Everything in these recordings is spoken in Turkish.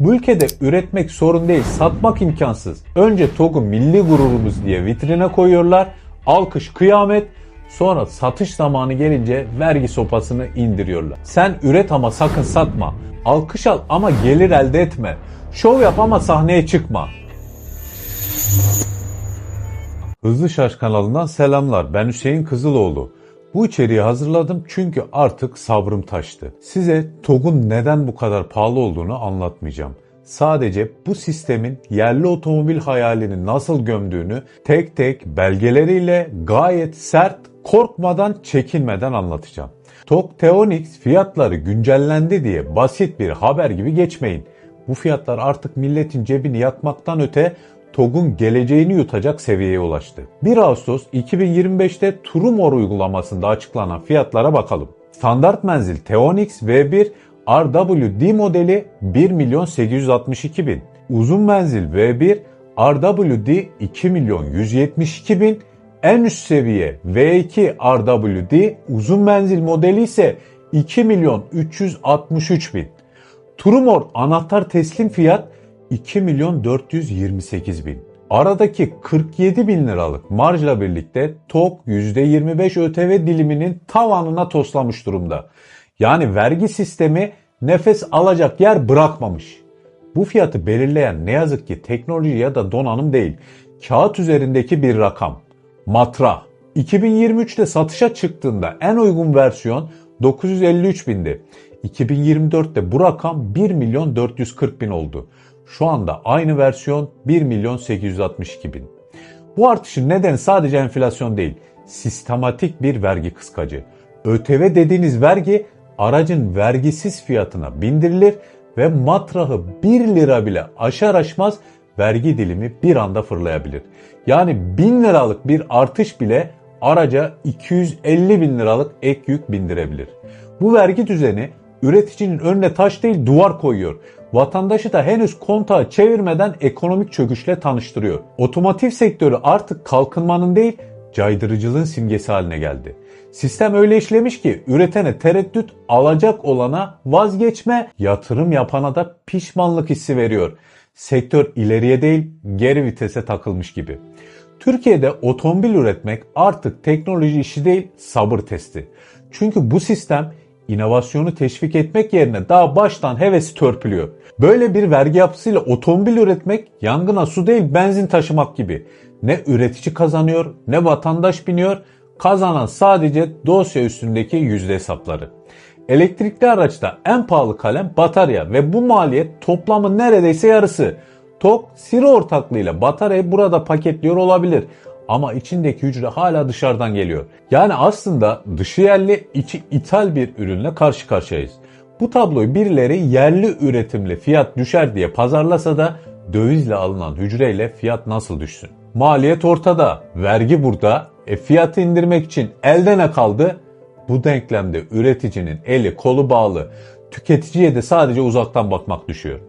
Bu ülkede üretmek sorun değil, satmak imkansız. Önce TOG'u milli gururumuz diye vitrine koyuyorlar. Alkış kıyamet. Sonra satış zamanı gelince vergi sopasını indiriyorlar. Sen üret ama sakın satma. Alkış al ama gelir elde etme. Şov yap ama sahneye çıkma. Hızlı Şarj kanalından selamlar. Ben Hüseyin Kızıloğlu. Bu içeriği hazırladım çünkü artık sabrım taştı. Size TOG'un neden bu kadar pahalı olduğunu anlatmayacağım. Sadece bu sistemin yerli otomobil hayalini nasıl gömdüğünü tek tek belgeleriyle gayet sert, korkmadan, çekinmeden anlatacağım. TOG Teonix fiyatları güncellendi diye basit bir haber gibi geçmeyin. Bu fiyatlar artık milletin cebini yakmaktan öte TOG'un geleceğini yutacak seviyeye ulaştı. 1 Ağustos 2025'te Turumor uygulamasında açıklanan fiyatlara bakalım. Standart menzil Teonix V1 RWD modeli 1 milyon 862 bin. Uzun menzil V1 RWD 2 milyon 172 bin. En üst seviye V2 RWD uzun menzil modeli ise 2 milyon 363 bin. Turumor anahtar teslim fiyat 2 milyon 428 bin. Aradaki 47 bin liralık marjla birlikte TOG %25 ÖTV diliminin tavanına toslamış durumda. Yani vergi sistemi nefes alacak yer bırakmamış. Bu fiyatı belirleyen ne yazık ki teknoloji ya da donanım değil, kağıt üzerindeki bir rakam. Matra. 2023'te satışa çıktığında en uygun versiyon 953 bindi. 2024'te bu rakam 1 milyon 440 bin oldu. Şu anda aynı versiyon 1 milyon 862 bin. Bu artışın nedeni sadece enflasyon değil, sistematik bir vergi kıskacı. ÖTV dediğiniz vergi aracın vergisiz fiyatına bindirilir ve matrahı 1 lira bile aşar aşmaz vergi dilimi bir anda fırlayabilir. Yani 1000 liralık bir artış bile araca 250 bin liralık ek yük bindirebilir. Bu vergi düzeni üreticinin önüne taş değil duvar koyuyor. Vatandaşı da henüz kontağı çevirmeden ekonomik çöküşle tanıştırıyor. Otomotiv sektörü artık kalkınmanın değil caydırıcılığın simgesi haline geldi. Sistem öyle işlemiş ki üretene tereddüt, alacak olana vazgeçme, yatırım yapana da pişmanlık hissi veriyor. Sektör ileriye değil geri vitese takılmış gibi. Türkiye'de otomobil üretmek artık teknoloji işi değil sabır testi. Çünkü bu sistem inovasyonu teşvik etmek yerine daha baştan hevesi törpülüyor. Böyle bir vergi yapısıyla otomobil üretmek yangına su değil benzin taşımak gibi. Ne üretici kazanıyor ne vatandaş biniyor. Kazanan sadece dosya üstündeki yüzde hesapları. Elektrikli araçta en pahalı kalem batarya ve bu maliyet toplamın neredeyse yarısı. TOG Siri ortaklığıyla bataryayı burada paketliyor olabilir ama içindeki hücre hala dışarıdan geliyor. Yani aslında dışı yerli, içi ithal bir ürünle karşı karşıyayız. Bu tabloyu birileri yerli üretimle fiyat düşer diye pazarlasa da dövizle alınan hücreyle fiyat nasıl düşsün? Maliyet ortada, vergi burada, e fiyatı indirmek için elde ne kaldı? Bu denklemde üreticinin eli kolu bağlı, tüketiciye de sadece uzaktan bakmak düşüyor.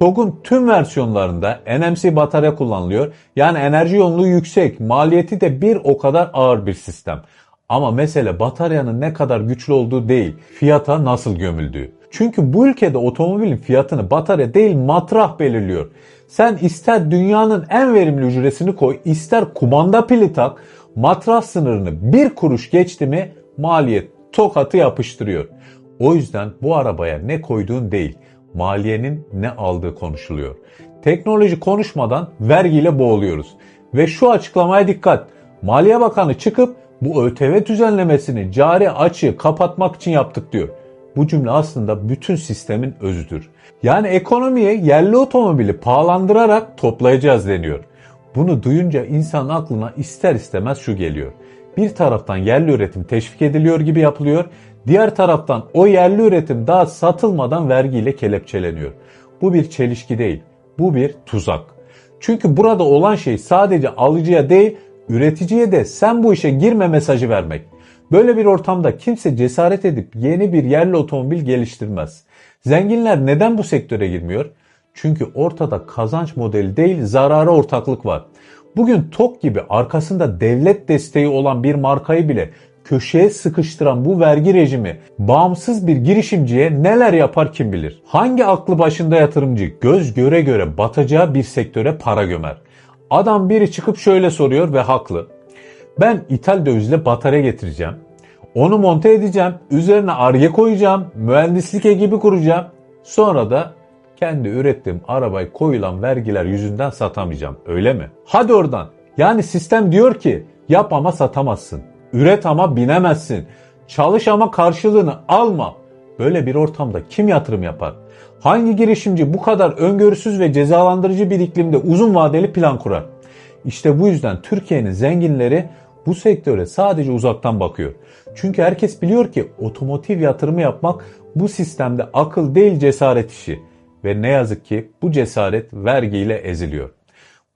TOG'un tüm versiyonlarında NMC batarya kullanılıyor. Yani enerji yoğunluğu yüksek, maliyeti de bir o kadar ağır bir sistem. Ama mesele bataryanın ne kadar güçlü olduğu değil, fiyata nasıl gömüldüğü. Çünkü bu ülkede otomobilin fiyatını batarya değil matrah belirliyor. Sen ister dünyanın en verimli hücresini koy, ister kumanda pili tak, matrah sınırını bir kuruş geçti mi maliyet tokatı yapıştırıyor. O yüzden bu arabaya ne koyduğun değil, maliyenin ne aldığı konuşuluyor. Teknoloji konuşmadan vergiyle boğuluyoruz. Ve şu açıklamaya dikkat. Maliye Bakanı çıkıp bu ÖTV düzenlemesini cari açığı kapatmak için yaptık diyor. Bu cümle aslında bütün sistemin özüdür. Yani ekonomiye yerli otomobili pahalandırarak toplayacağız deniyor. Bunu duyunca insanın aklına ister istemez şu geliyor. Bir taraftan yerli üretim teşvik ediliyor gibi yapılıyor. Diğer taraftan o yerli üretim daha satılmadan vergiyle kelepçeleniyor. Bu bir çelişki değil. Bu bir tuzak. Çünkü burada olan şey sadece alıcıya değil, üreticiye de sen bu işe girme mesajı vermek. Böyle bir ortamda kimse cesaret edip yeni bir yerli otomobil geliştirmez. Zenginler neden bu sektöre girmiyor? Çünkü ortada kazanç modeli değil zarara ortaklık var. Bugün TOK gibi arkasında devlet desteği olan bir markayı bile köşeye sıkıştıran bu vergi rejimi bağımsız bir girişimciye neler yapar kim bilir. Hangi aklı başında yatırımcı göz göre göre batacağı bir sektöre para gömer. Adam biri çıkıp şöyle soruyor ve haklı. Ben ithal dövizle batarya getireceğim. Onu monte edeceğim. Üzerine arge koyacağım. Mühendislik ekibi kuracağım. Sonra da kendi ürettiğim arabayı koyulan vergiler yüzünden satamayacağım. Öyle mi? Hadi oradan. Yani sistem diyor ki yap ama satamazsın. Üret ama binemezsin. Çalış ama karşılığını alma. Böyle bir ortamda kim yatırım yapar? Hangi girişimci bu kadar öngörüsüz ve cezalandırıcı bir iklimde uzun vadeli plan kurar? İşte bu yüzden Türkiye'nin zenginleri bu sektöre sadece uzaktan bakıyor. Çünkü herkes biliyor ki otomotiv yatırımı yapmak bu sistemde akıl değil cesaret işi. Ve ne yazık ki bu cesaret vergiyle eziliyor.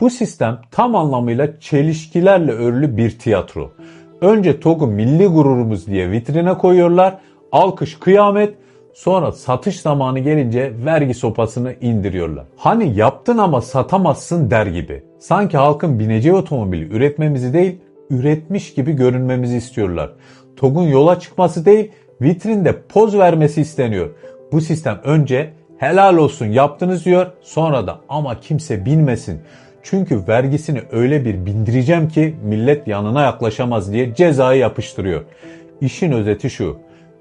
Bu sistem tam anlamıyla çelişkilerle örülü bir tiyatro. Önce TOG'u milli gururumuz diye vitrine koyuyorlar. Alkış kıyamet. Sonra satış zamanı gelince vergi sopasını indiriyorlar. Hani yaptın ama satamazsın der gibi. Sanki halkın bineceği otomobili üretmemizi değil, üretmiş gibi görünmemizi istiyorlar. TOG'un yola çıkması değil, vitrinde poz vermesi isteniyor. Bu sistem önce helal olsun yaptınız diyor, sonra da ama kimse bilmesin. Çünkü vergisini öyle bir bindireceğim ki millet yanına yaklaşamaz diye cezayı yapıştırıyor. İşin özeti şu.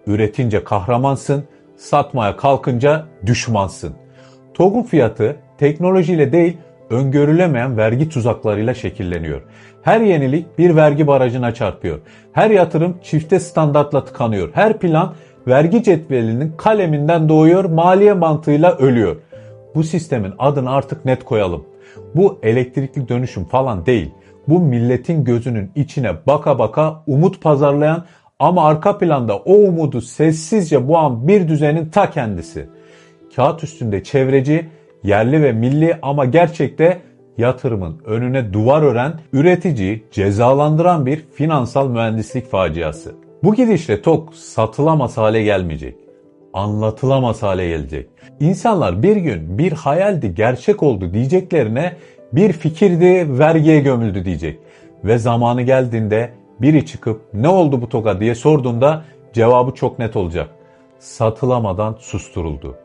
Üretince kahramansın, satmaya kalkınca düşmansın. TOG'un fiyatı teknolojiyle değil öngörülemeyen vergi tuzaklarıyla şekilleniyor. Her yenilik bir vergi barajına çarpıyor. Her yatırım çifte standartla tıkanıyor. Her plan vergi cetvelinin kaleminden doğuyor, maliye mantığıyla ölüyor. Bu sistemin adını artık net koyalım. Bu elektrikli dönüşüm falan değil. Bu milletin gözünün içine baka baka umut pazarlayan ama arka planda o umudu sessizce boğan bir düzenin ta kendisi. Kağıt üstünde çevreci, yerli ve milli ama gerçekte yatırımın önüne duvar ören, üreticiyi cezalandıran bir finansal mühendislik faciası. Bu gidişle TOK satılamaz hale gelmeyecek. Anlatılamaz hale gelecek. İnsanlar bir gün bir hayaldi gerçek oldu diyeceklerine bir fikirdi vergiye gömüldü diyecek. Ve zamanı geldiğinde biri çıkıp ne oldu bu TOK'a diye sorduğunda cevabı çok net olacak. Satılamadan susturuldu.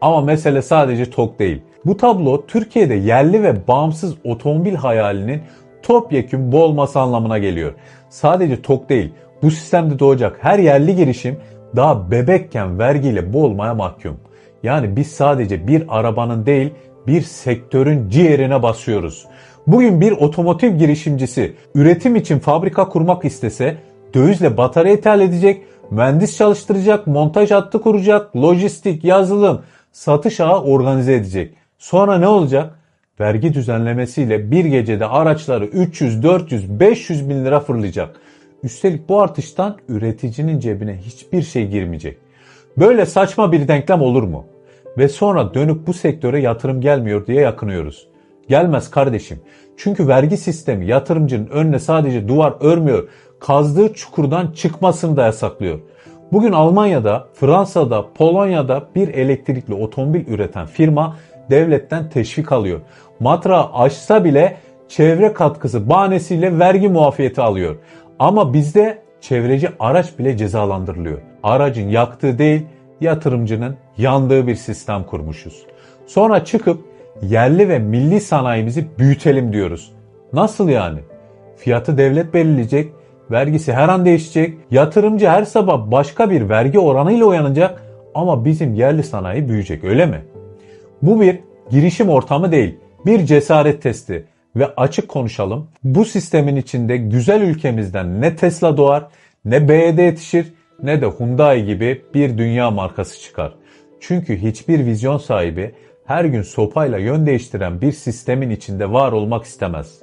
Ama mesele sadece TOK değil. Bu tablo Türkiye'de yerli ve bağımsız otomobil hayalinin topyekun bu olması anlamına geliyor. Sadece TOK değil, bu sistemde doğacak her yerli girişim daha bebekken vergiyle boğulmaya mahkum. Yani biz sadece bir arabanın değil bir sektörün ciğerine basıyoruz. Bugün bir otomotiv girişimcisi üretim için fabrika kurmak istese dövizle batarya ithal edecek, mühendis çalıştıracak, montaj hattı kuracak, lojistik, yazılım, satış ağı organize edecek. Sonra ne olacak? Vergi düzenlemesiyle bir gecede araçları 300, 400, 500 bin lira fırlayacak. Üstelik bu artıştan üreticinin cebine hiçbir şey girmeyecek. Böyle saçma bir denklem olur mu? Ve sonra dönüp bu sektöre yatırım gelmiyor diye yakınıyoruz. Gelmez kardeşim. Çünkü vergi sistemi yatırımcının önüne sadece duvar örmüyor, kazdığı çukurdan çıkmasını da yasaklıyor. Bugün Almanya'da, Fransa'da, Polonya'da bir elektrikli otomobil üreten firma devletten teşvik alıyor. Matra açsa bile çevre katkısı bahanesiyle vergi muafiyeti alıyor. Ama bizde çevreci araç bile cezalandırılıyor. Aracın yaktığı değil, yatırımcının yandığı bir sistem kurmuşuz. Sonra çıkıp yerli ve milli sanayimizi büyütelim diyoruz. Nasıl yani? Fiyatı devlet belirleyecek, vergisi her an değişecek, yatırımcı her sabah başka bir vergi oranıyla uyanacak ama bizim yerli sanayi büyüyecek öyle mi? Bu bir girişim ortamı değil, bir cesaret testi ve açık konuşalım. Bu sistemin içinde güzel ülkemizden ne Tesla doğar, ne BYD yetişir, ne de Hyundai gibi bir dünya markası çıkar. Çünkü hiçbir vizyon sahibi her gün sopayla yön değiştiren bir sistemin içinde var olmak istemez.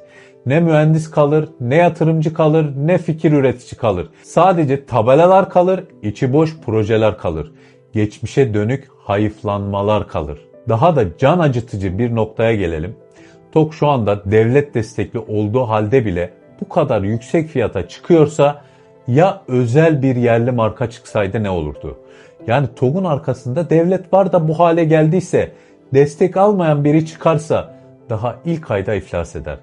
Ne mühendis kalır, ne yatırımcı kalır, ne fikir üretici kalır. Sadece tabelalar kalır, içi boş projeler kalır. Geçmişe dönük hayıflanmalar kalır. Daha da can acıtıcı bir noktaya gelelim. TOK şu anda devlet destekli olduğu halde bile bu kadar yüksek fiyata çıkıyorsa ya özel bir yerli marka çıksaydı ne olurdu? Yani TOG'un arkasında devlet var da bu hale geldiyse destek almayan biri çıkarsa daha ilk ayda iflas eder.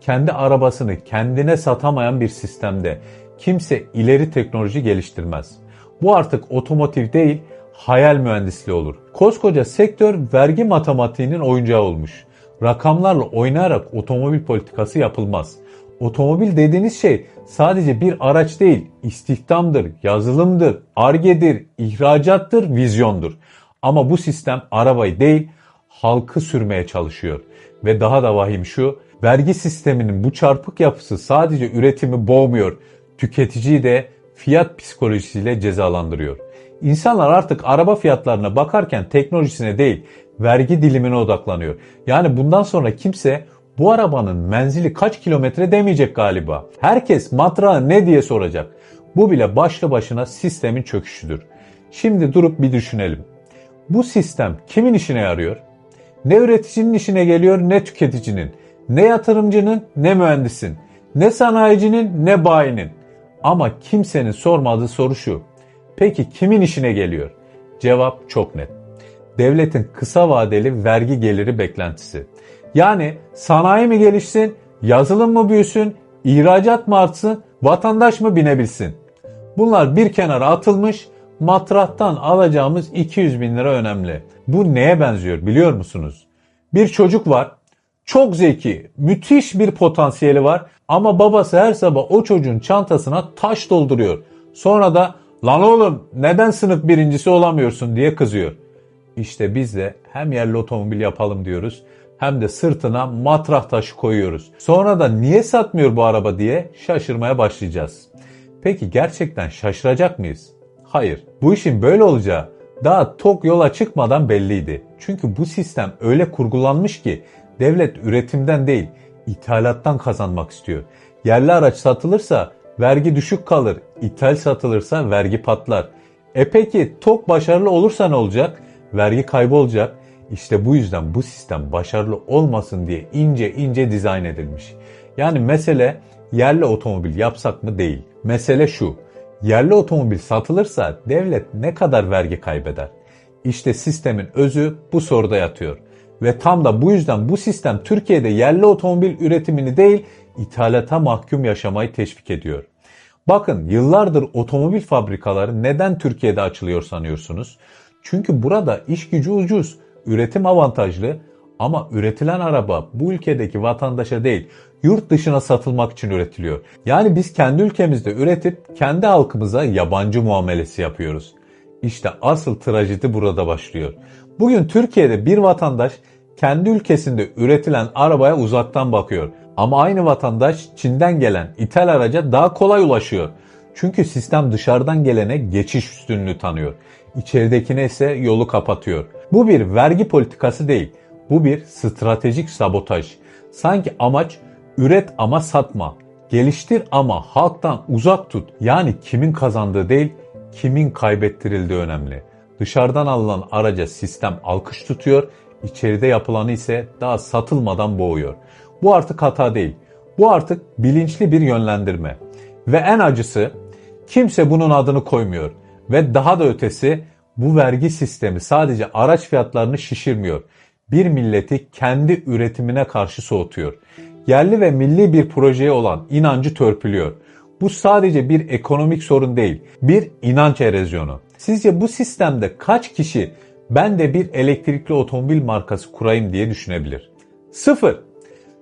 Kendi arabasını kendine satamayan bir sistemde kimse ileri teknoloji geliştirmez. Bu artık otomotiv değil, hayal mühendisliği olur. Koskoca sektör vergi matematiğinin oyuncağı olmuş. Rakamlarla oynayarak otomobil politikası yapılmaz. Otomobil dediğiniz şey sadece bir araç değil, istihdamdır, yazılımdır, argedir, ihracattır, vizyondur. Ama bu sistem arabayı değil, halkı sürmeye çalışıyor. Ve daha da vahim şu, vergi sisteminin bu çarpık yapısı sadece üretimi boğmuyor, tüketiciyi de fiyat psikolojisiyle cezalandırıyor. İnsanlar artık araba fiyatlarına bakarken teknolojisine değil, vergi dilimine odaklanıyor. Yani bundan sonra kimse bu arabanın menzili kaç kilometre demeyecek galiba. Herkes matrağı ne diye soracak. Bu bile başlı başına sistemin çöküşüdür. Şimdi durup bir düşünelim. Bu sistem kimin işine yarıyor? Ne üreticinin işine geliyor ne tüketicinin, ne yatırımcının ne mühendisin, ne sanayicinin ne bayinin. Ama kimsenin sormadığı soru şu. Peki kimin işine geliyor? Cevap çok net. Devletin kısa vadeli vergi geliri beklentisi. Yani sanayi mi gelişsin, yazılım mı büyüsün, ihracat mı artsın, vatandaş mı binebilsin? Bunlar bir kenara atılmış, matrahtan alacağımız 200 bin lira önemli. Bu neye benziyor biliyor musunuz? Bir çocuk var, çok zeki, müthiş bir potansiyeli var ama babası her sabah o çocuğun çantasına taş dolduruyor. Sonra da lan oğlum neden sınıf birincisi olamıyorsun diye kızıyor. İşte biz de hem yerli otomobil yapalım diyoruz hem de sırtına matrah taşı koyuyoruz. Sonra da niye satmıyor bu araba diye şaşırmaya başlayacağız. Peki gerçekten şaşıracak mıyız? Hayır. Bu işin böyle olacağı daha tok yola çıkmadan belliydi. Çünkü bu sistem öyle kurgulanmış ki devlet üretimden değil, ithalattan kazanmak istiyor. Yerli araç satılırsa vergi düşük kalır, ithal satılırsa vergi patlar. E peki tok başarılı olursa ne olacak? Vergi kaybolacak. İşte bu yüzden bu sistem başarılı olmasın diye ince ince dizayn edilmiş. Yani mesele yerli otomobil yapsak mı değil. Mesele şu. Yerli otomobil satılırsa devlet ne kadar vergi kaybeder? İşte sistemin özü bu soruda yatıyor. Ve tam da bu yüzden bu sistem Türkiye'de yerli otomobil üretimini değil, ithalata mahkum yaşamayı teşvik ediyor. Bakın yıllardır otomobil fabrikaları neden Türkiye'de açılıyor sanıyorsunuz? Çünkü burada iş gücü ucuz, üretim avantajlı ama üretilen araba bu ülkedeki vatandaşa değil, yurt dışına satılmak için üretiliyor. Yani biz kendi ülkemizde üretip kendi halkımıza yabancı muamelesi yapıyoruz. İşte asıl trajedi burada başlıyor. Bugün Türkiye'de bir vatandaş kendi ülkesinde üretilen arabaya uzaktan bakıyor. Ama aynı vatandaş Çin'den gelen ithal araca daha kolay ulaşıyor. Çünkü sistem dışarıdan gelene geçiş üstünlüğü tanıyor. İçeridekine ise yolu kapatıyor. Bu bir vergi politikası değil. Bu bir stratejik sabotaj. Sanki amaç üret ama satma. Geliştir ama halktan uzak tut. Yani kimin kazandığı değil, kimin kaybettirildiği önemli. Dışarıdan alınan araca sistem alkış tutuyor, içeride yapılanı ise daha satılmadan boğuyor. Bu artık hata değil. Bu artık bilinçli bir yönlendirme. Ve en acısı kimse bunun adını koymuyor. Ve daha da ötesi bu vergi sistemi sadece araç fiyatlarını şişirmiyor. Bir milleti kendi üretimine karşı soğutuyor. Yerli ve milli bir projeye olan inancı törpülüyor. Bu sadece bir ekonomik sorun değil, bir inanç erozyonu. Sizce bu sistemde kaç kişi ben de bir elektrikli otomobil markası kurayım diye düşünebilir? Sıfır.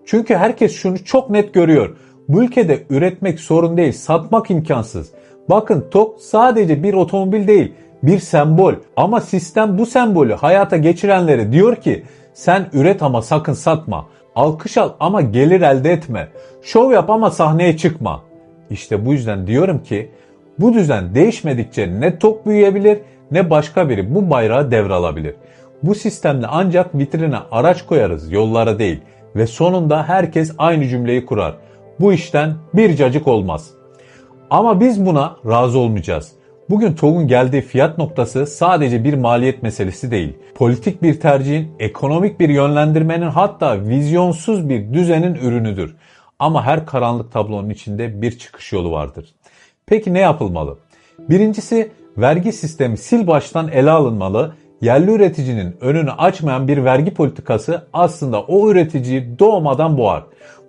Çünkü herkes şunu çok net görüyor. Bu ülkede üretmek sorun değil, satmak imkansız. Bakın TOK sadece bir otomobil değil, bir sembol. Ama sistem bu sembolü hayata geçirenlere diyor ki sen üret ama sakın satma. Alkış al ama gelir elde etme. Şov yap ama sahneye çıkma. İşte bu yüzden diyorum ki bu düzen değişmedikçe ne TOK büyüyebilir ne başka biri bu bayrağı devralabilir. Bu sistemle ancak vitrine araç koyarız, yollara değil ve sonunda herkes aynı cümleyi kurar. Bu işten bir cacık olmaz. Ama biz buna razı olmayacağız. Bugün TOG'un geldiği fiyat noktası sadece bir maliyet meselesi değil. Politik bir tercihin, ekonomik bir yönlendirmenin hatta vizyonsuz bir düzenin ürünüdür. Ama her karanlık tablonun içinde bir çıkış yolu vardır. Peki ne yapılmalı? Birincisi vergi sistemi sil baştan ele alınmalı. Yerli üreticinin önünü açmayan bir vergi politikası aslında o üreticiyi doğmadan boğar.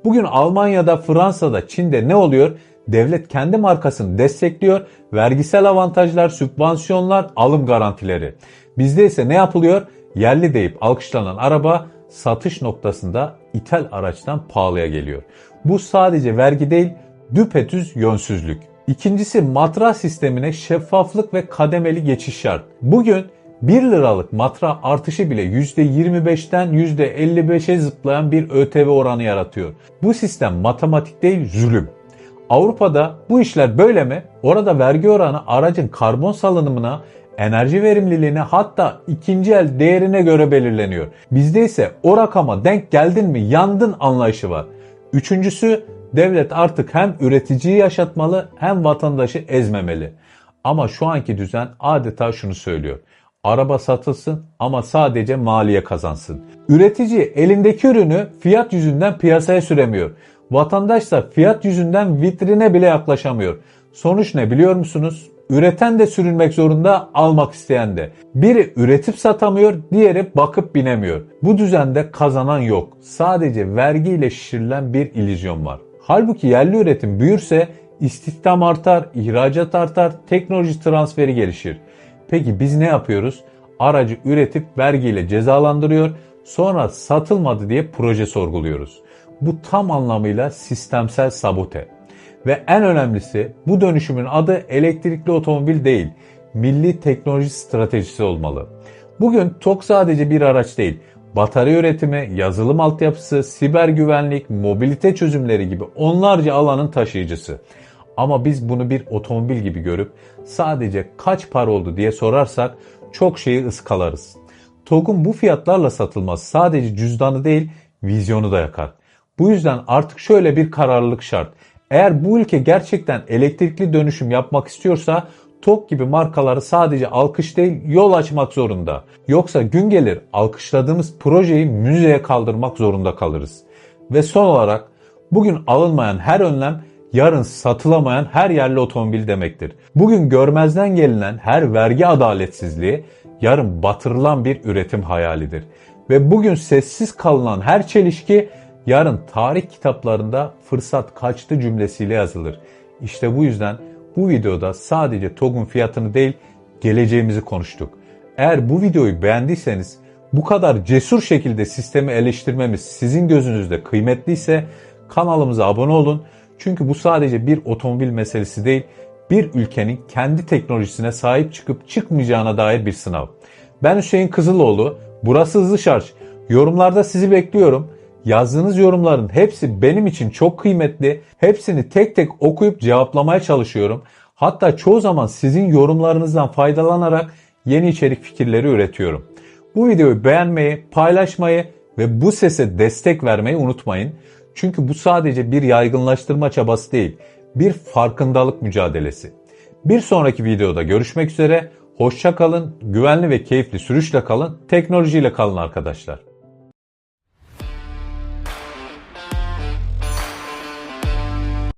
Bugün Almanya'da, Fransa'da, Çin'de ne oluyor? Devlet kendi markasını destekliyor. Vergisel avantajlar, sübvansiyonlar, alım garantileri. Bizde ise ne yapılıyor? Yerli deyip alkışlanan araba satış noktasında ithal araçtan pahalıya geliyor. Bu sadece vergi değil, düpetüz yönsüzlük. İkincisi matra sistemine şeffaflık ve kademeli geçiş şart. Bugün 1 liralık matra artışı bile %25'ten %55'e zıplayan bir ÖTV oranı yaratıyor. Bu sistem matematik değil zulüm. Avrupa'da bu işler böyle mi? Orada vergi oranı aracın karbon salınımına, enerji verimliliğine hatta ikinci el değerine göre belirleniyor. Bizde ise o rakama denk geldin mi yandın anlayışı var. Üçüncüsü devlet artık hem üreticiyi yaşatmalı hem vatandaşı ezmemeli. Ama şu anki düzen adeta şunu söylüyor. Araba satılsın ama sadece maliye kazansın. Üretici elindeki ürünü fiyat yüzünden piyasaya süremiyor. Vatandaşsa fiyat yüzünden vitrine bile yaklaşamıyor. Sonuç ne biliyor musunuz? Üreten de sürünmek zorunda, almak isteyen de. Biri üretip satamıyor, diğeri bakıp binemiyor. Bu düzende kazanan yok. Sadece vergiyle şişirilen bir illüzyon var. Halbuki yerli üretim büyürse istihdam artar, ihracat artar, teknoloji transferi gelişir. Peki biz ne yapıyoruz? Aracı üretip vergiyle cezalandırıyor, sonra satılmadı diye proje sorguluyoruz. Bu tam anlamıyla sistemsel sabote. Ve en önemlisi bu dönüşümün adı elektrikli otomobil değil, milli teknoloji stratejisi olmalı. Bugün TOK sadece bir araç değil, batarya üretimi, yazılım altyapısı, siber güvenlik, mobilite çözümleri gibi onlarca alanın taşıyıcısı. Ama biz bunu bir otomobil gibi görüp sadece kaç para oldu diye sorarsak çok şeyi ıskalarız. TOG'un bu fiyatlarla satılması sadece cüzdanı değil vizyonu da yakar. Bu yüzden artık şöyle bir kararlılık şart. Eğer bu ülke gerçekten elektrikli dönüşüm yapmak istiyorsa TOK gibi markaları sadece alkış değil yol açmak zorunda. Yoksa gün gelir alkışladığımız projeyi müzeye kaldırmak zorunda kalırız. Ve son olarak bugün alınmayan her önlem yarın satılamayan her yerli otomobil demektir. Bugün görmezden gelinen her vergi adaletsizliği yarın batırılan bir üretim hayalidir. Ve bugün sessiz kalınan her çelişki yarın tarih kitaplarında fırsat kaçtı cümlesiyle yazılır. İşte bu yüzden bu videoda sadece TOG'un fiyatını değil geleceğimizi konuştuk. Eğer bu videoyu beğendiyseniz bu kadar cesur şekilde sistemi eleştirmemiz sizin gözünüzde kıymetliyse kanalımıza abone olun. Çünkü bu sadece bir otomobil meselesi değil, bir ülkenin kendi teknolojisine sahip çıkıp çıkmayacağına dair bir sınav. Ben Hüseyin Kızıloğlu, burası Hızlı Şarj. Yorumlarda sizi bekliyorum. Yazdığınız yorumların hepsi benim için çok kıymetli. Hepsini tek tek okuyup cevaplamaya çalışıyorum. Hatta çoğu zaman sizin yorumlarınızdan faydalanarak yeni içerik fikirleri üretiyorum. Bu videoyu beğenmeyi, paylaşmayı ve bu sese destek vermeyi unutmayın. Çünkü bu sadece bir yaygınlaştırma çabası değil, bir farkındalık mücadelesi. Bir sonraki videoda görüşmek üzere. Hoşça kalın, güvenli ve keyifli sürüşle kalın, teknolojiyle kalın arkadaşlar.